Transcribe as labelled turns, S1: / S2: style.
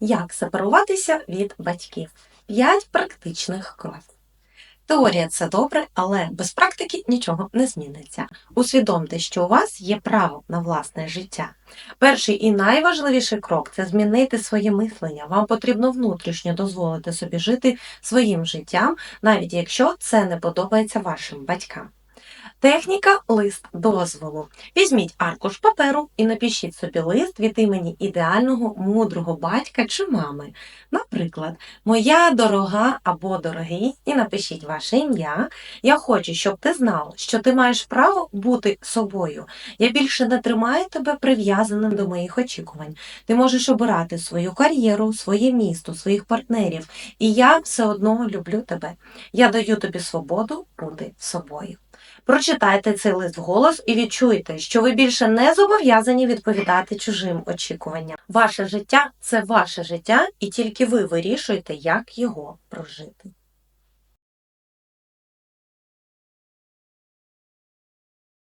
S1: Як сепаруватися від батьків? П'ять практичних кроків. Теорія це добре, але без практики нічого не зміниться. Усвідомте, що у вас є право на власне життя. Перший і найважливіший крок це змінити своє мислення. Вам потрібно внутрішньо дозволити собі жити своїм життям, навіть якщо це не подобається вашим батькам. Техніка лист дозволу. Візьміть аркуш паперу і напишіть собі лист від імені ідеального мудрого батька чи мами. Наприклад, моя дорога або дорогий, і напишіть ваше ім'я. Я хочу, щоб ти знав, що ти маєш право бути собою. Я більше не тримаю тебе прив'язаним до моїх очікувань. Ти можеш обирати свою кар'єру, своє місто, своїх партнерів, і я все одно люблю тебе. Я даю тобі свободу бути собою. Прочитайте цей лист вголос і відчуйте, що ви більше не зобов'язані відповідати чужим очікуванням. Ваше життя це ваше життя, і тільки ви вирішуєте, як його прожити.